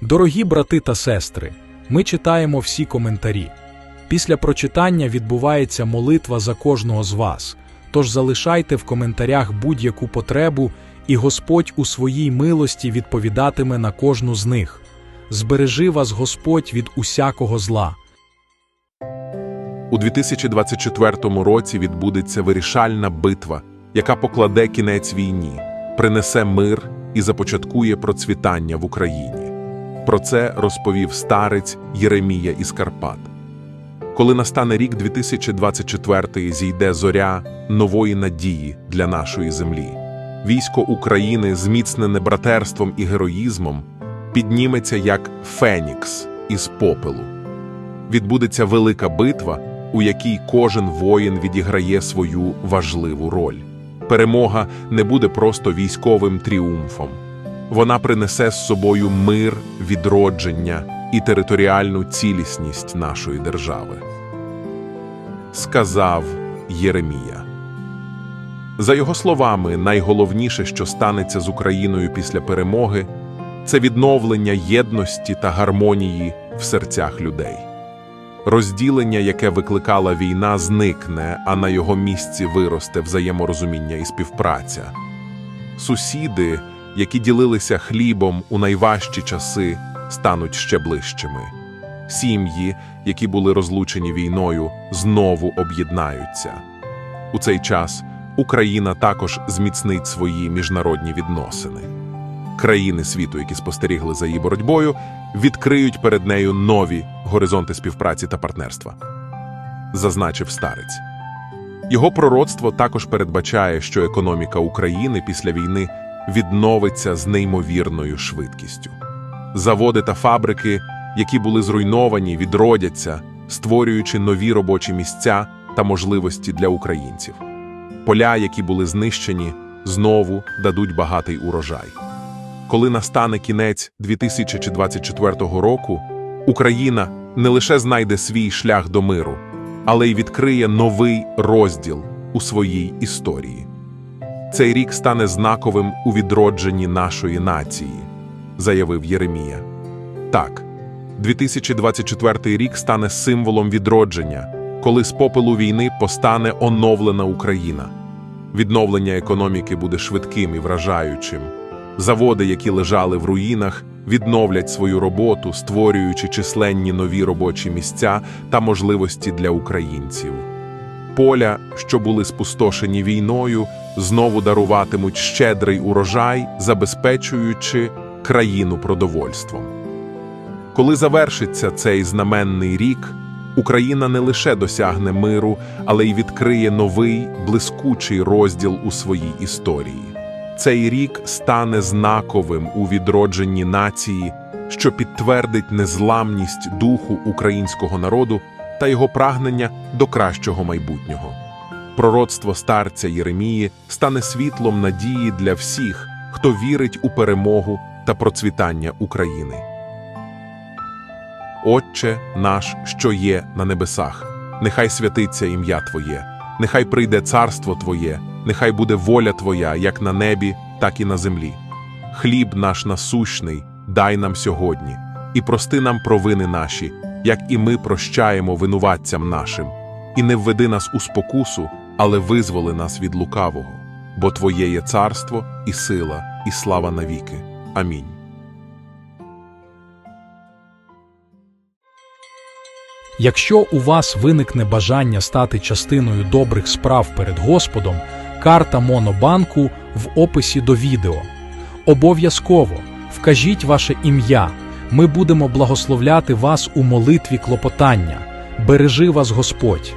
Дорогі брати та сестри, ми читаємо всі коментарі. Після прочитання відбувається молитва за кожного з вас. Тож залишайте в коментарях будь-яку потребу, і Господь у своїй милості відповідатиме на кожну з них. Збережи вас Господь від усякого зла. У 2024 році відбудеться вирішальна битва, яка покладе кінець війні, принесе мир і започаткує процвітання в Україні. Про це розповів старець Єремія із Карпат. Коли настане рік 2024, зійде зоря нової надії для нашої землі. Військо України, зміцнене братерством і героїзмом, підніметься як Фенікс із попелу. Відбудеться велика битва, у якій кожен воїн відіграє свою важливу роль. Перемога не буде просто військовим тріумфом. Вона принесе з собою мир, відродження і територіальну цілісність нашої держави. Сказав Єремія. За його словами, найголовніше, що станеться з Україною після перемоги, це відновлення єдності та гармонії в серцях людей. Розділення, яке викликала війна, зникне, а на його місці виросте взаєморозуміння і співпраця. Сусіди, які ділилися хлібом у найважчі часи, стануть ще ближчими. Сім'ї, які були розлучені війною, знову об'єднаються. У цей час Україна також зміцнить свої міжнародні відносини. Країни світу, які спостерігли за її боротьбою, відкриють перед нею нові горизонти співпраці та партнерства, зазначив старець. Його пророцтво також передбачає, що економіка України після війни відновиться з неймовірною швидкістю. Заводи та фабрики, які були зруйновані, відродяться, створюючи нові робочі місця та можливості для українців. Поля, які були знищені, знову дадуть багатий урожай. Коли настане кінець 2024 року, Україна не лише знайде свій шлях до миру, але й відкриє новий розділ у своїй історії. Цей рік стане знаковим у відродженні нашої нації, заявив Єремія. Так, 2024 рік стане символом відродження, коли з попелу війни постане оновлена Україна. Відновлення економіки буде швидким і вражаючим. Заводи, які лежали в руїнах, відновлять свою роботу, створюючи численні нові робочі місця та можливості для українців. Поля, що були спустошені війною, знову даруватимуть щедрий урожай, забезпечуючи країну продовольством. Коли завершиться цей знаменний рік, Україна не лише досягне миру, але й відкриє новий блискучий розділ у своїй історії. Цей рік стане знаковим у відродженні нації, що підтвердить незламність духу українського народу та його прагнення до кращого майбутнього. Пророцтво старця Єремії стане світлом надії для всіх, хто вірить у перемогу та процвітання України. Отче наш, що є на небесах, нехай святиться ім'я Твоє, нехай прийде царство Твоє, нехай буде воля Твоя, як на небі, так і на землі. Хліб наш насущний, дай нам сьогодні, і прости нам провини наші, як і ми прощаємо винуватцям нашим, і не введи нас у спокусу, але визволи нас від лукавого, бо Твоє є царство, і сила, і слава навіки. Амінь. Якщо у вас виникне бажання стати частиною добрих справ перед Господом, карта Монобанку в описі до відео. Обов'язково вкажіть ваше ім'я. Ми будемо благословляти вас у молитві клопотання. Бережи вас Господь!